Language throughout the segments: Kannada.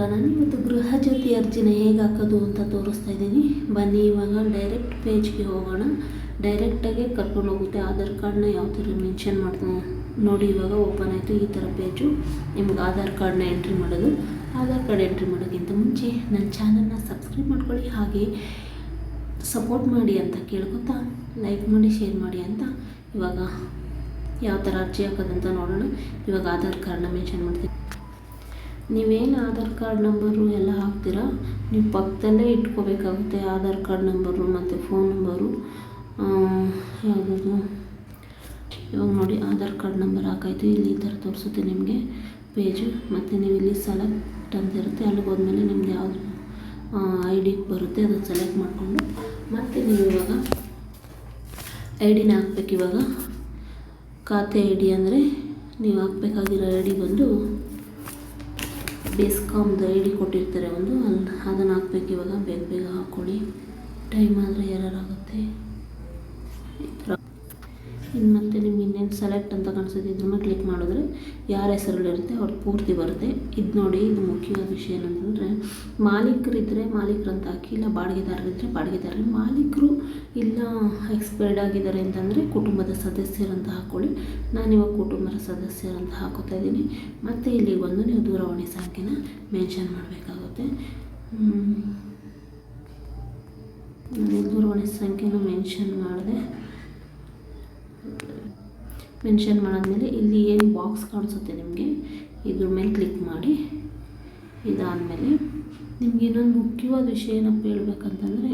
ನಾನು ಇವತ್ತು ಗೃಹ ಜ್ಯೋತಿ ಅರ್ಜಿನ ಹೇಗೆ ಹಾಕೋದು ಅಂತ ತೋರಿಸ್ತಾ ಇದ್ದೀನಿ. ಬನ್ನಿ, ಇವಾಗ ಡೈರೆಕ್ಟ್ ಪೇಜ್ಗೆ ಹೋಗೋಣ. ಡೈರೆಕ್ಟಾಗೆ ಕರ್ಕೊಂಡು ಹೋಗುತ್ತೆ. ಆಧಾರ್ ಕಾರ್ಡ್ನ ಯಾವ ಥರ ಮೆನ್ಷನ್ ಮಾಡ್ತಾನೆ ನೋಡಿ, ಇವಾಗ ಓಪನ್ ಆಯಿತು ಈ ಥರ ಪೇಜು ನಿಮ್ಗೆ ಆಧಾರ್ ಕಾರ್ಡ್ನ ಎಂಟ್ರಿ ಮಾಡೋದು. ಆಧಾರ್ ಕಾರ್ಡ್ ಎಂಟ್ರಿ ಮಾಡೋಕ್ಕಿಂತ ಮುಂಚೆ ನನ್ನ ಚಾನಲ್ನ ಸಬ್ಸ್ಕ್ರೈಬ್ ಮಾಡ್ಕೊಳ್ಳಿ. ಹಾಗೆ ಸಪೋರ್ಟ್ ಮಾಡಿ ಅಂತ ಕೇಳ್ಕೊತಾ ಲೈಕ್ ಮಾಡಿ ಶೇರ್ ಮಾಡಿ ಅಂತ ಇವಾಗ ಯಾವ ಥರ ಅರ್ಜಿ ಹಾಕೋದಂತ ನೋಡೋಣ. ಇವಾಗ ಆಧಾರ್ ಕಾರ್ಡ್ನ ಮೆನ್ಷನ್ ಮಾಡ್ತೀನಿ. ನೀವೇನು ಆಧಾರ್ ಕಾರ್ಡ್ ನಂಬರು ಎಲ್ಲ ಹಾಕ್ತೀರಾ? ನೀವು ಪಕ್ಕದಲ್ಲೇ ಇಟ್ಕೋಬೇಕಾಗುತ್ತೆ ಆಧಾರ್ ಕಾರ್ಡ್ ನಂಬರು ಮತ್ತು ಫೋನ್ ನಂಬರು. ಯಾವುದು ಇವಾಗ ನೋಡಿ ಆಧಾರ್ ಕಾರ್ಡ್ ನಂಬರ್ ಹಾಕಾಯ್ತು. ಇಲ್ಲಿ ಈ ಥರ ತೋರಿಸುತ್ತೆ ನಿಮಗೆ ಪೇಜು. ಮತ್ತು ನೀವು ಇಲ್ಲಿ ಸೆಲೆಕ್ಟ್ ಅಂತ ಇರುತ್ತೆ ಅಲ್ಲಿಗೆ ಹೋದ್ಮೇಲೆ ನಿಮ್ಗೆ ಯಾವ ಐ ಡಿ ಬರುತ್ತೆ ಅದನ್ನು ಸೆಲೆಕ್ಟ್ ಮಾಡಿಕೊಂಡು. ಮತ್ತು ನೀವು ಇವಾಗ ಐ ಡಿನ ಹಾಕ್ಬೇಕು ಇವಾಗ. ಖಾತೆ ಐ ಡಿ ಅಂದರೆ ನೀವು ಹಾಕ್ಬೇಕಾಗಿರೋ ಐ ಡಿ ಬಂದು ಬೇಸ್ಕಾಮ್ದು ಐ ಡಿ ಕೊಟ್ಟಿರ್ತಾರೆ ಒಂದು ಅಲ್ಲಿ ಅದನ್ನು ಹಾಕ್ಬೇಕು ಇವಾಗ. ಬೇಗ ಬೇಗ ಹಾಕ್ಕೊಳ್ಳಿ ಟೈಮ್ ಆದರೆ ಆಗುತ್ತೆ. ಇನ್ನು ಮತ್ತೆ ನಿಮ್ಗೆ ಇನ್ನೇನು ಸೆಲೆಕ್ಟ್ ಅಂತ ಕಾಣಿಸುತ್ತೆ ಇದ್ರ ಮೇಲೆ ಕ್ಲಿಕ್ ಮಾಡಿದ್ರೆ ಯಾರ ಹೆಸರುಗಳಿರುತ್ತೆ ಅವ್ರ ಪೂರ್ತಿ ಬರುತ್ತೆ. ಇದು ನೋಡಿ ಇದು ಮುಖ್ಯವಾದ ವಿಷಯ ಏನಂತಂದರೆ ಮಾಲೀಕರಿದ್ದರೆ ಮಾಲೀಕರು ಅಂತ ಹಾಕಿ, ಇಲ್ಲ ಬಾಡಿಗೆದಾರರಿದ್ದರೆ ಬಾಡಿಗೆದಾರರು. ಮಾಲೀಕರು ಇಲ್ಲ ಎಕ್ಸ್ಪೈರ್ಡ್ ಆಗಿದ್ದಾರೆ ಅಂತಂದರೆ ಕುಟುಂಬದ ಸದಸ್ಯರಂತ ಹಾಕ್ಕೊಳ್ಳಿ ನಾನಿವಾಗ ಕುಟುಂಬದ ಸದಸ್ಯರಂತ ಹಾಕೋತಾ ಇದ್ದೀನಿ. ಮತ್ತು ಇಲ್ಲಿ ಒಂದು ನೀವು ದೂರವಾಣಿ ಸಂಖ್ಯೆನ ಮೆನ್ಷನ್ ಮಾಡಬೇಕಾಗುತ್ತೆ. ದೂರವಾಣಿ ಸಂಖ್ಯೆನ ಮೆನ್ಷನ್ ಮಾಡಿದೆ. ಮೆನ್ಷನ್ ಮಾಡಾದಮೇಲೆ ಇಲ್ಲಿ ಏನು ಬಾಕ್ಸ್ ಕಾಣಿಸುತ್ತೆ ನಿಮಗೆ? ಇದ್ರ ಮೇಲೆ ಕ್ಲಿಕ್ ಮಾಡಿ. ಇದಾದಮೇಲೆ ನಿಮ್ಗೆ ಇನ್ನೊಂದು ಮುಖ್ಯವಾದ ವಿಷಯ ಏನಪ್ಪ ಹೇಳ್ಬೇಕಂತಂದರೆ,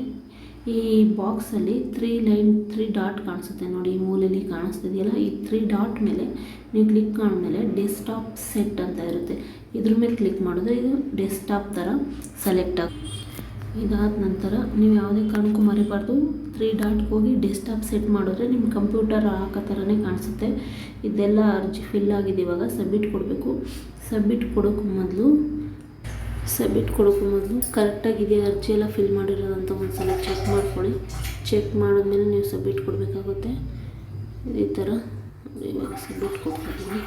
ಈ ಬಾಕ್ಸಲ್ಲಿ ತ್ರೀ ಲೈನ್ ತ್ರೀ ಡಾಟ್ ಕಾಣಿಸುತ್ತೆ. ನೋಡಿ, ಈ ಮೂಲೆಯಲ್ಲಿ ಕಾಣಿಸ್ತಿದೆಯಲ್ಲ, ಈ ತ್ರೀ ಡಾಟ್ ಮೇಲೆ ನೀವು ಕ್ಲಿಕ್ ಮಾಡಿದ್ಮೇಲೆ ಡೆಸ್ಕ್ಟಾಪ್ ಸೆಟ್ ಅಂತ ಇರುತ್ತೆ. ಇದ್ರ ಮೇಲೆ ಕ್ಲಿಕ್ ಮಾಡಿದ್ರೆ ಇದು ಡೆಸ್ಕ್ಟಾಪ್ ಥರ ಸೆಲೆಕ್ಟ್ ಆಗ ಇದಾದ ನಂತರ ನೀವು ಯಾವುದೇ ಕಾರಣಕ್ಕೂ ಮರಿಬಾರ್ದು. ತ್ರೀ ಡಾಟ್ಗೆ ಹೋಗಿ ಡೆಸ್ಕ್ಟಾಪ್ ಸೆಟ್ ಮಾಡಿದ್ರೆ ನಿಮ್ಮ ಕಂಪ್ಯೂಟರ್ ಹಾಕೋ ಥರನೇ ಕಾಣಿಸುತ್ತೆ. ಇದೆಲ್ಲ ಅರ್ಜಿ ಫಿಲ್ ಆಗಿದೆ ಇವಾಗ. ಸಬ್ಮಿಟ್ ಕೊಡಬೇಕು. ಸಬ್ಮಿಟ್ ಕೊಡೋಕ್ಕೂ ಮೊದಲು ಸಬ್ಮಿಟ್ ಕೊಡೋಕ್ಕೂ ಮೊದಲು ಕರೆಕ್ಟಾಗಿದೆ ಅರ್ಜಿ ಎಲ್ಲ ಫಿಲ್ ಮಾಡಿರೋದಂತ ಒಂದು ಸಲ ಚೆಕ್ ಮಾಡ್ಕೊಳ್ಳಿ. ಚೆಕ್ ಮಾಡಿದ್ಮೇಲೆ ನೀವು ಸಬ್ಮಿಟ್ ಕೊಡಬೇಕಾಗುತ್ತೆ. ಈ ಥರ ಇವಾಗ ಸಬ್ಮಿಟ್ ಕೊಡ್ತಾಯಿದ್ದೀನಿ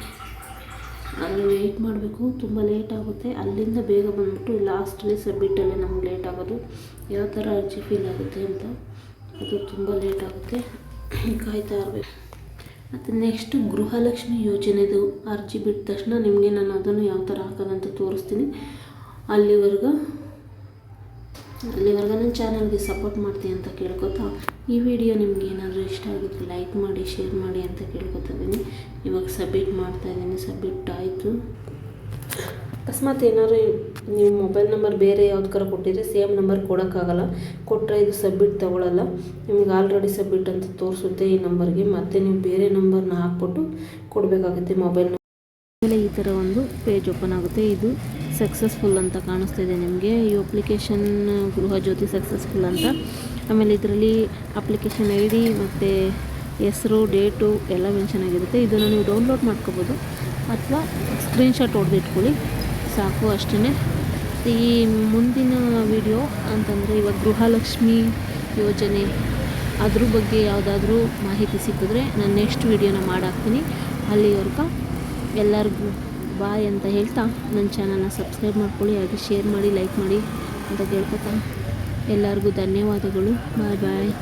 ಅಲ್ಲಿ ವೆಯ್ಟ್ ಮಾಡಬೇಕು. ತುಂಬ ಲೇಟ್ ಆಗುತ್ತೆ. ಅಲ್ಲಿಂದ ಬೇಗ ಬಂದುಬಿಟ್ಟು ಲಾಸ್ಟಲ್ಲಿ ಸಬ್ಮಿಟಲ್ಲಿ ನಮ್ಗೆ ಲೇಟ್ ಆಗೋದು. ಯಾವ ಥರ ಅರ್ಜಿ ಫೀಲ್ ಆಗುತ್ತೆ ಅಂತ. ಅದು ತುಂಬ ಲೇಟ್ ಆಗುತ್ತೆ. ಕಾಯ್ತಾ ಇರಬೇಕು ಮತ್ತು ನೆಕ್ಸ್ಟ್ ಗೃಹಲಕ್ಷ್ಮಿ ಯೋಜನೆದು ಅರ್ಜಿ ಬಿಟ್ಟ ತಕ್ಷಣ ನಿಮಗೆ ನಾನು ಅದನ್ನು ಯಾವ ಥರ ಹಾಕೋದಂತ ತೋರಿಸ್ತೀನಿ. ಅಲ್ಲಿವರೆಗೂ ಅಲ್ಲಿವರೆಗೂ ನನ್ನ ಚಾನಲ್ಗೆ ಸಪೋರ್ಟ್ ಮಾಡ್ತೀನಿ ಅಂತ ಕೇಳ್ಕೊತಾ ಈ ವಿಡಿಯೋ ನಿಮ್ಗೆ ಏನಾದರೂ ಇಷ್ಟ ಆಗಿದ್ರೆ ಲೈಕ್ ಮಾಡಿ ಶೇರ್ ಮಾಡಿ ಅಂತ ಕೇಳ್ಕೊತಾ ಇದ್ದೀನಿ. ಇವಾಗ ಸಬ್ಮಿಟ್ ಮಾಡ್ತಾ ಇದ್ದೀನಿ ಸಬ್ಮಿಟ್ ಆಯಿತು. ಅಕಸ್ಮಾತ್ ಏನಾದ್ರು ನೀವು ಮೊಬೈಲ್ ನಂಬರ್ ಬೇರೆ ಯಾವ್ದಕ್ಕಾರ ಕೊಟ್ಟಿದ್ರೆ ಸೇಮ್ ನಂಬರ್ ಕೊಡೋಕ್ಕಾಗಲ್ಲ. ಕೊಟ್ಟರೆ ಇದು ಸಬ್ಮಿಟ್ ತೊಗೊಳಲ್ಲ. ನಿಮ್ಗೆ ಆಲ್ರೆಡಿ ಸಬ್ಮಿಟ್ ಅಂತ ತೋರಿಸುತ್ತೆ ಈ ನಂಬರ್ಗೆ ಮತ್ತೆ ನೀವು ಬೇರೆ ನಂಬರ್ನ ಹಾಕ್ಬಿಟ್ಟು ಕೊಡಬೇಕಾಗುತ್ತೆ ಮೊಬೈಲ್ ಆಮೇಲೆ ಈ ಥರ ಒಂದು ಪೇಜ್ ಓಪನ್ ಆಗುತ್ತೆ. ಇದು ಸಕ್ಸಸ್ಫುಲ್ ಅಂತ ಕಾಣಿಸ್ತಾ ಇದೆ ನಿಮಗೆ. ಈ ಅಪ್ಲಿಕೇಶನ್ ಗೃಹ ಜ್ಯೋತಿ ಸಕ್ಸಸ್ಫುಲ್ ಅಂತ. ಆಮೇಲೆ ಇದರಲ್ಲಿ ಅಪ್ಲಿಕೇಶನ್ ಐ ಡಿ ಮತ್ತು ಹೆಸರು, ಡೇಟು ಎಲ್ಲ ಮೆನ್ಷನ್ ಆಗಿರುತ್ತೆ. ಇದನ್ನು ನೀವು ಡೌನ್ಲೋಡ್ ಮಾಡ್ಕೋಬೋದು. ಅಥವಾ ಸ್ಕ್ರೀನ್ಶಾಟ್ ಹೊಡೆದಿಟ್ಕೊಳ್ಳಿ ಸಾಕು ಅಷ್ಟೇ ಈ ಮುಂದಿನ ವಿಡಿಯೋ ಅಂತಂದರೆ ಇವಾಗ ಗೃಹಲಕ್ಷ್ಮಿ ಯೋಜನೆ ಅದ್ರ ಬಗ್ಗೆ ಯಾವುದಾದ್ರೂ ಮಾಹಿತಿ ಸಿಕ್ಕಿದ್ರೆ ನಾನು ನೆಕ್ಸ್ಟ್ ವೀಡಿಯೋನ ಮಾಡಾಕ್ತೀನಿ. ಅಲ್ಲಿವರೆಗೂ ಎಲ್ಲರಿಗೂ ಬಾಯ್ ಅಂತ ಹೇಳ್ತಾ ನನ್ನ ಚಾನಲ್ನ ಸಬ್ಸ್ಕ್ರೈಬ್ ಮಾಡ್ಕೊಳ್ಳಿ, ಹಾಗೆ ಶೇರ್ ಮಾಡಿ ಲೈಕ್ ಮಾಡಿ ಅಂತ ಕೇಳ್ಕೊತಾ ಎಲ್ಲರಿಗೂ ಧನ್ಯವಾದಗಳು. ಬಾಯ್ ಬಾಯ್